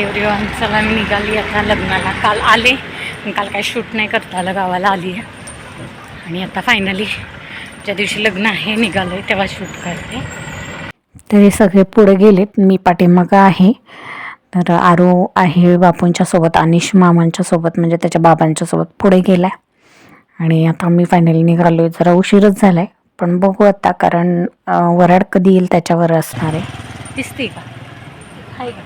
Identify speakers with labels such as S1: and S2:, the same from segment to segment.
S1: Everyone चला मी निघाली आता लग्नाला. काल आले पण काल काय शूट नाही करता आलं गावाला आली आहे. आणि आता फायनली ज्या दिवशी लग्न आहे निघालं आहे तेव्हा शूट करते. तरी सगळे पुढे गेलेत मी पाठीमागं आहे. तर आरो आहे बापूंच्या सोबत अनिश मामांच्या सोबत म्हणजे त्याच्या बाबांच्या सोबत पुढे गेला आणि आता मी फायनली निघालो आहे जरा उशीरच झाला आहे पण बघू आता कारण वराड कधी येईल त्याच्यावर असणार आहे. दिसते का? आहे का?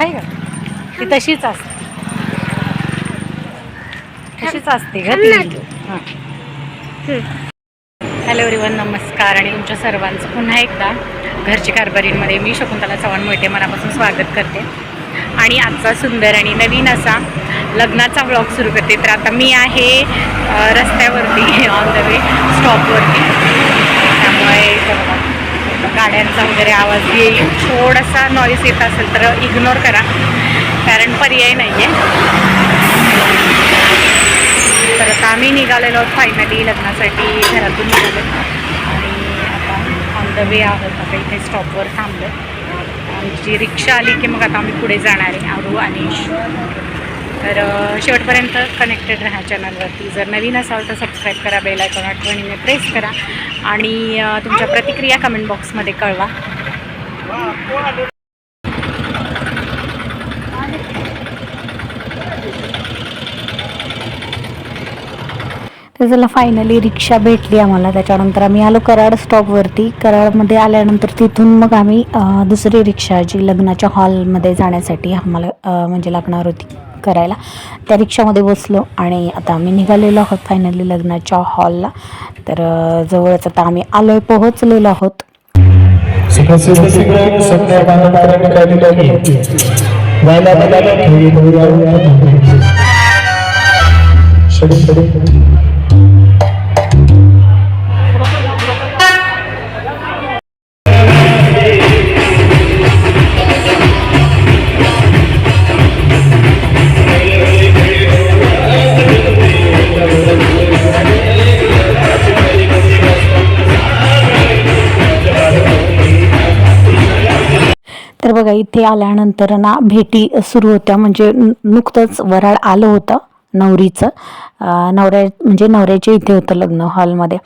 S1: आहे का? ती तशीच असते. तशीच असते ग ती. हां. हॅलो एव्हरीवन नमस्कार आणि तुमच्या सर्वांचं पुन्हा एकदा घरची कारभारींमध्ये मी शकुंतला चव्हाण मोहिते मनापासून स्वागत करते. आणि आजचा सुंदर आणि नवीन असा लग्नाचा ब्लॉग सुरू करते. तर आता मी आहे रस्त्यावरती ऑन द वे स्टॉपवरती त्यामुळे गाड्यांचा वगैरे आवाज येईल. थोडासा नॉईस येत असेल तर इग्नोर करा. कारण पर्याय नाही आहे तर आता आम्ही निघालेलो आहोत फायनली लग्नासाठी. घरातून निघालो आणि आता ऑन द वे आहोत. आता इथे स्टॉपवर थांबलो आमची रिक्षा आली की मग आता आम्ही पुढे जाणार आहे. आरू आणि तर शेवटपर्यंत कनेक्टेड राहा चॅनलवरती जर नवीन असाल तर सबस्क्राईब करा बेल आयकॉन आठवणीने प्रेस करा आणि तुमच्या प्रतिक्रिया कमेंट बॉक्समध्ये कळवा. तर चला फायनली रिक्षा भेटली आम्हाला. त्याच्यानंतर आम्ही आलो कराड स्टॉपवरती कराडमध्ये आल्यानंतर तिथून मग आम्ही दुसरी रिक्षा जी लग्नाच्या हॉलमध्ये जाण्यासाठी आम्हाला म्हणजे लागणार होती. करायला. त्या रिक्षामध्ये बसलो आणि आता आम्ही निघालेलो आहोत फायनली लग्नाच्या हॉलला तर जवळच आता आम्ही आलोय पोहोचलेलो आहोत. तर बघा इथे आल्यानंतर ना भेटी सुरू होत्या. म्हणजे नुकतंच वराड आलं होतं नवरीचं. नवऱ्या म्हणजे नवऱ्याच्या इथे होतं लग्न हॉलमध्ये.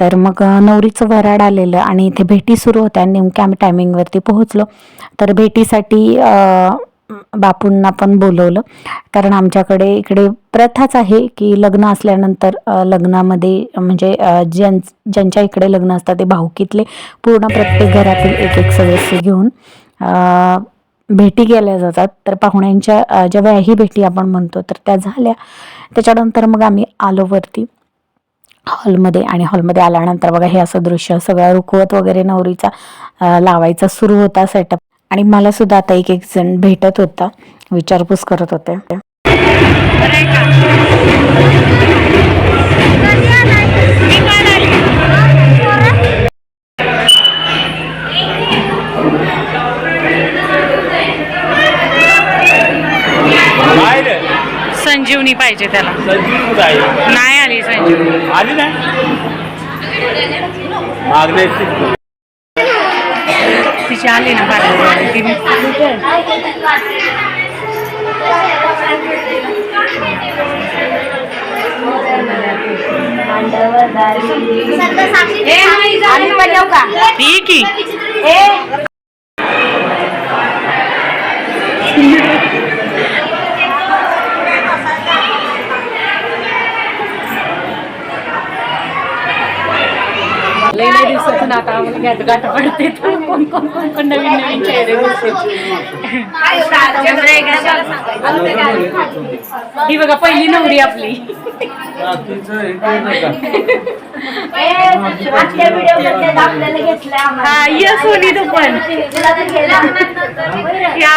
S1: तर मग नवरीचं वराड आलेलं आणि इथे भेटी सुरू होत्या नेमक्या आम्ही टायमिंगवरती पोहोचलो. तर भेटीसाठी बापूंना पण बोलवलं. कारण आमच्याकडे इकडे प्रथाच आहे की लग्न असल्यानंतर लग्नामध्ये म्हणजे ज्यां ज्यांच्या इकडे लग्न असतात ते भाऊकीतले पूर्ण प्रत्येक घरातील एक एक सदस्य घेऊन. भेटी केल्या जातात. तर पाहुण्यांच्या ज्या व्याही भेटी आपण म्हणतो तर त्या झाल्या. त्याच्यानंतर मग आम्ही आलो वरती. हॉलमध्ये आणि हॉलमध्ये आल्यानंतर बघा हे असं दृश्य सगळं रुखवत वगैरे नवरीचा लावायचा सुरू होता सेटअप आणि मला सुद्धा आता एक एक जण भेटत होता विचारपूस करत होते. संजीवनी पाहिजे त्याला. नाही आली संजीवनी.
S2: आली ना मागण्याची
S1: तिची आली ना तिने ही की लई लई दिवसातून आता आम्हाला गाठ गाठ पडते तर कोण कोण कोण कोण नवीन नवीन चेहरे दिसते ही बघा पहिली नवरी आपली हा ये सोनी तू पण या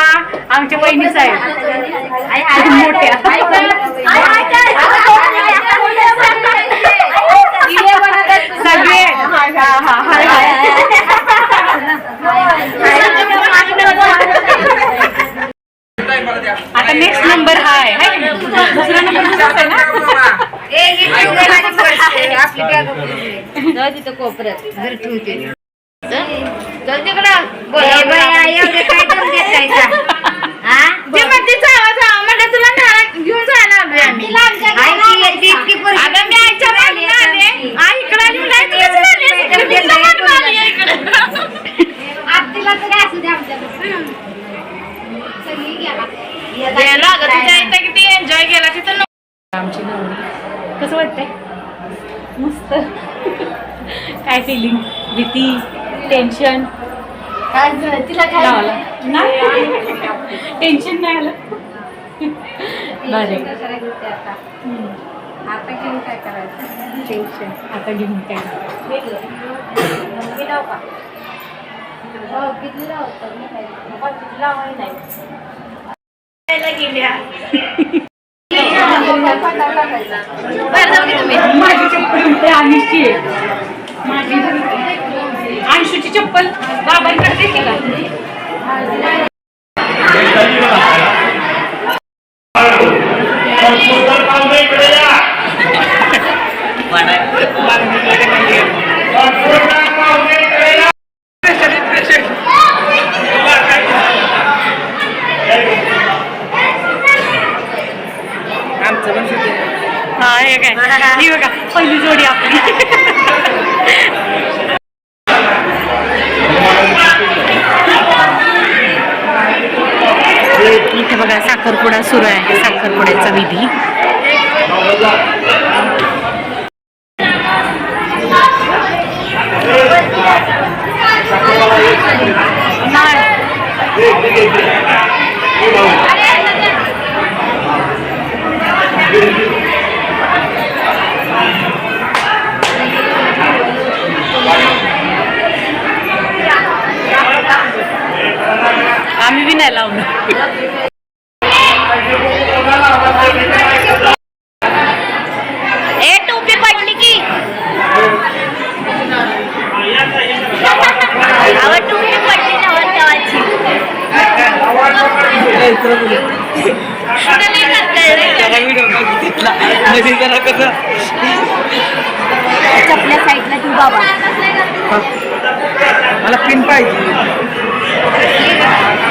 S1: आमच्या बहिणीच आहेत मोठ्या
S3: आली म्हणलं, आई तू कसं आली आहेस? मी तुझ्या मागून आली आहे. इकडे.
S4: आरतीला तरी असू दे आमच्याकडे. सगळी गेला.
S3: गेला अगं तुझ्या इथं किती एन्जॉय केला तिथं.
S2: आमची नवरी. कसं वाटतंय? मस्त. काय फिलिंग भीती? टेन्शन
S4: काय? तिला काय
S2: लावला नाही. टेन्शन नाही आलं. बरे.
S4: आता आता घेऊन काय करायचं? टेन्शन
S2: आता घेऊन काय
S4: मी लाव का हो किती लावतं? लावायला नाही.
S2: माझी चप्पल अनिशची आहे माझी अंशूची चप्पल बाबांकडे देते का? हा हे काय? ही बघा पहिली जोडी आपली. इथे बघा साखरपुडा सुरू आहे. साखरपुड्याचा विधी. आम्ही बी नाही लावलं
S4: ए टोपी पडली की अहो टोपी पडली ना वर्तवाची चपल्या साईडला तू बाबा
S5: मला पिन पाहिजे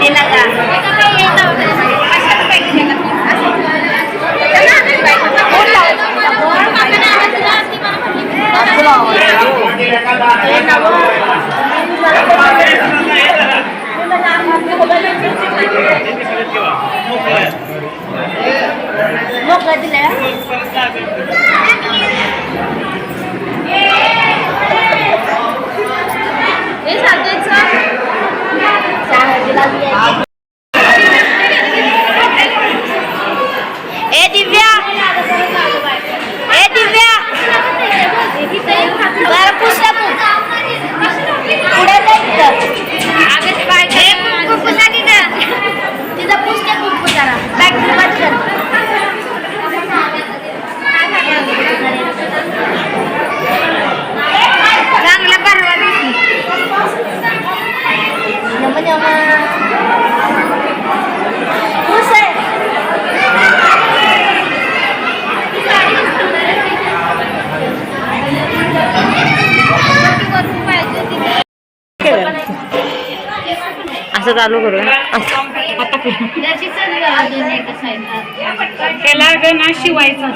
S4: दिला का मोकळं दिलं हे सांगायचं ए दिव्या ए दिव्या बरं पुस्तक पुढे जायचं ए, कुंकू पुसा की गं? तिचं पुस्तक कुंकू जरा बॅग पटकन चांगला परवा दिवशी नम नम खुश आहे
S2: असं चालू करू त्याला शिवायचं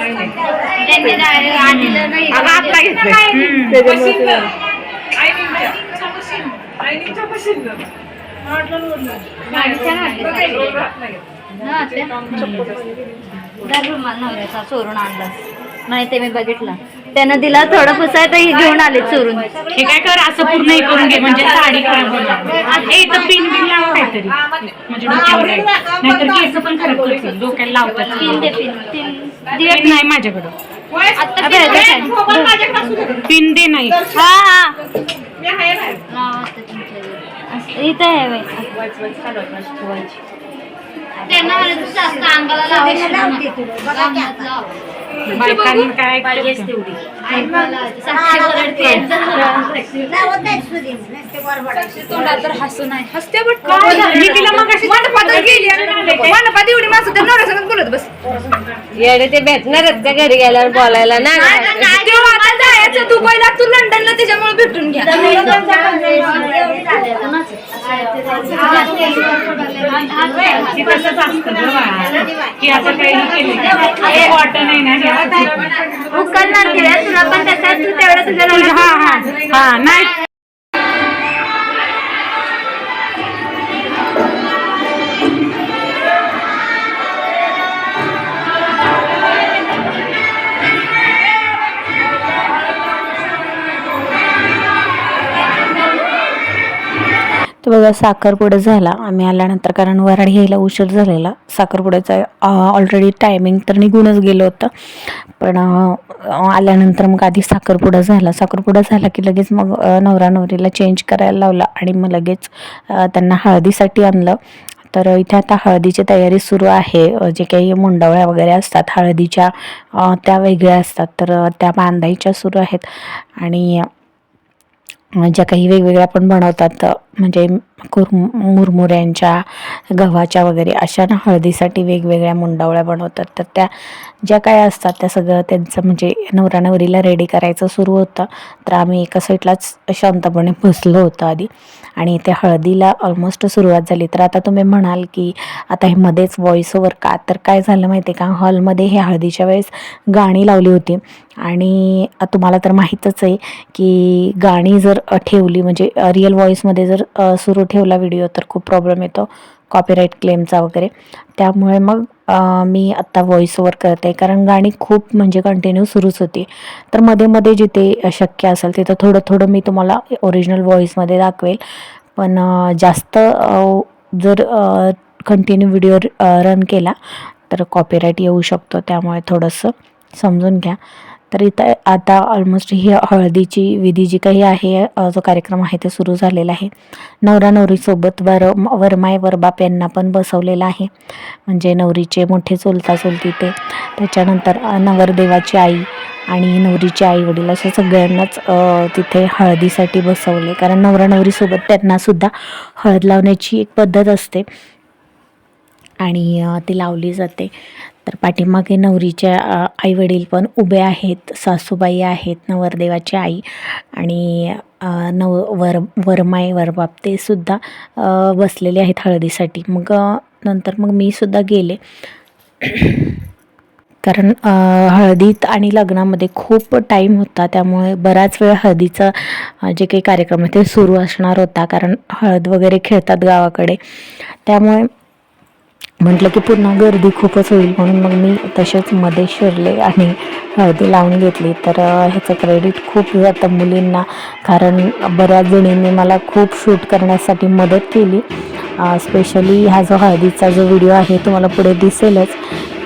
S2: आता
S4: चोरून आणला नाही ते मी बघितलं. त्यानं दिला थोडं पुसाय तर ही घेऊन आले चोरून.
S2: हे काय कर असं पूर्ण हे करून घे म्हणजे साडी खराब होणार हे इथं पिन बिन लाव काहीतरी. म्हणजे डोक्यावर आहे. नाहीतर केस पण खराब करतील. डोक्याला लावतात.
S4: पिन दे पिन
S2: एक नाही माझ्याकडं.
S4: आता
S2: पिन दे नाही.
S4: हा हा. नाव असतं तुमच्या असं- इथं आहे बाई. त्यांना म्हणे तू जास्त अंगाला लावायची नाही. अंगात लाव.
S2: बायकांनी काय ऐकतात का? मी तिला मग
S3: येडे ते भेटणार आहेत का घरी गेल्यावर बोलायला? ना
S4: तू पहिला तू लंडनला त्याच्यामुळे भेटून घ्या उकलणार तुला पण तसंच तू तेवढं तुझ्या
S2: हा हा हा नाही
S1: बघा साखरपुडा झाला. आम्ही आल्यानंतर कारण वराड घ्यायला उशीर झालेला. साखरपुड्याचा ऑलरेडी टायमिंग तर निघूनच गेलं होतं. पण आल्यानंतर मग आधी साखरपुडा झाला. साखरपुडा झाला की लगेच मग नवरा नवरीला चेंज करायला लावला आणि मग लगेच त्यांना हळदीसाठी आणलं. तर इथे आता हळदीची तयारी सुरू आहे. जे काही मुंडवळ्या वगैरे असतात हळदीच्या त्या वेगळ्या असतात. तर त्या बांधायच्या सुरू आहेत. आणि ज्या काही वेगवेगळ्या पण बनवतात म्हणजे कुर मुरमुऱ्यांच्या गव्हाच्या वगैरे अशा ना हळदीसाठी वेगवेगळ्या मुंडावळ्या बनवतात. तर त्या ज्या काय असतात त्या सगळं त्यांचं म्हणजे नवरा नवरीला रेडी करायचं सुरू होतं. तर आम्ही एका साईडलाच शांतपणे बसलो होतो आधी. आणि त्या हळदीला ऑलमोस्ट सुरुवात झाली. तर आता तुम्ही म्हणाल की आता हे मध्येच व्हॉइस ओवर का? तर काय झालं माहिती आहे का? हॉलमध्ये हे हळदीच्या वेळेस गाणी लावली होती. आणि तुम्हाला तर माहीतच आहे की गाणी जर ठेवली म्हणजे रिअल व्हॉईसमध्ये जर सुरू ठेवला व्हिडिओ तर खूप प्रॉब्लेम येतो. कॉपीराईट क्लेमचा वगैरे. त्यामुळे मग मी आत्ता व्हॉइस ओवर करते. कारण गाणी खूप म्हणजे कंटिन्यू सुरूच होती. तर मध्ये मध्ये जिथे शक्य असेल तिथं थोडं थोडं मी तुम्हाला ओरिजिनल व्हॉईसमध्ये दाखवेल. पण जास्त जर कंटिन्यू व्हिडिओ रन केला तर कॉपीराईट येऊ शकतो. त्यामुळे थोडंसं समजून घ्या. तर इथं आता ऑलमोस्ट ही हळदीची विधी जी काही आहे जो कार्यक्रम आहे ते सुरू झालेला आहे. नवरा नवरीसोबत वर वरमाय वरबाप यांना पण बसवलेलं आहे. म्हणजे नवरीचे मोठे चोलता चोलती ते. त्याच्यानंतर नवरदेवाची आई आणि नवरीचे आई वडील अशा सगळ्यांनाच तिथे हळदीसाठी बसवले. कारण नवरा नवरीसोबत त्यांनासुद्धा हळद लावण्याची एक पद्धत असते. आणि ती लावली जाते. तर पाठीमागे नवरीच्या आई वडील पण उभे आहेत सासूबाई आहेत नवरदेवाची आई आणि नव वर वरमाय वरबाप ते सुद्धा बसलेले आहेत हळदीसाठी. मग नंतर मग मी सुद्धा गेले. कारण हळदीत आणि लग्नामध्ये खूप टाईम होता. त्यामुळे बराच वेळ हळदीचा जे काही कार्यक्रम आहे ते सुरू असणार होता. कारण हळद वगैरे खेळतात गावाकडे. त्यामुळे म्हटलं की पुन्हा गर्दी खूपच होईल म्हणून मग मी तसेच मध्ये शिरले आणि हळदी लावून घेतली. तर ह्याचं क्रेडिट खूप जातं मुलींना. कारण बऱ्याच जणींनी मला खूप शूट करण्यासाठी मदत केली. स्पेशली हा जो हळदीचा जो व्हिडिओ आहे तुम्हाला पुढे दिसेलच.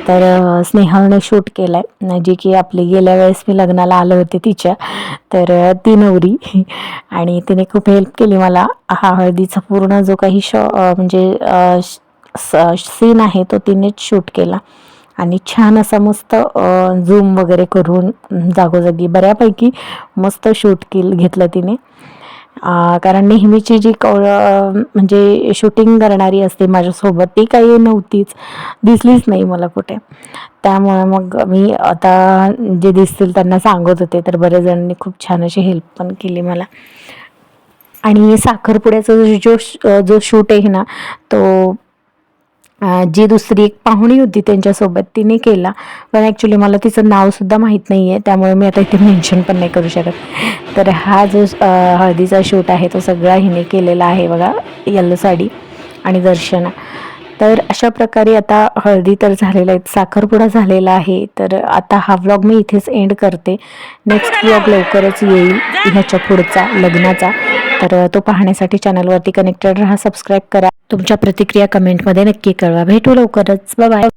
S1: तर स्नेहाने स्नेहलने शूट केला आहे जी की आपली गेल्या वेळेस मी लग्नाला आले होते तिच्या. तर ती नवरी. आणि तिने खूप हेल्प केली मला. हा हळदीचा पूर्ण जो काही शॉ म्हणजे सीन आहे तो तिनेच शूट केला. आणि छान असा मस्त झूम वगैरे करून जागोजागी बऱ्यापैकी मस्त शूट केल घेतलं तिने. कारण नेहमीची जी कौ म्हणजे शूटिंग करणारी असते माझ्यासोबत ती काही नव्हतीच. दिसलीच नाही मला कुठे. त्यामुळे मग मी आता जे दिसतील त्यांना सांगत होते तर बरेच जणांनी खूप छान अशी हेल्प पण केली मला. आणि साखरपुड्याचा जो जो जो शूट आहे ना तो जी दुसरी एक पाहुणी होती त्यांच्यासोबत तिने केला. पण ॲक्च्युली मला तिचं नावसुद्धा माहीत नाही आहे त्यामुळे मी आता इथे मेन्शन पण नाही करू शकत. तर हा जो हळदीचा शूट आहे तो सगळा हिने केलेला आहे बघा येल्लो साडी आणि दर्शना. तर अशा प्रकारे आता हळदी तर झालेला आहे साखरपुडा झालेला आहे. तर आता हा व्लॉग मी इथेच एंड करते. नेक्स्ट व्लॉग लवकरच येईल ह्याच्या पुढचा लग्नाचा. तर तो पाहण्यासाठी चॅनलवरती कनेक्टेड राहा सबस्क्राईब करा. तुमच्या प्रतिक्रिया कमेंटमध्ये नक्की कळवा. भेटू लवकरच. बाय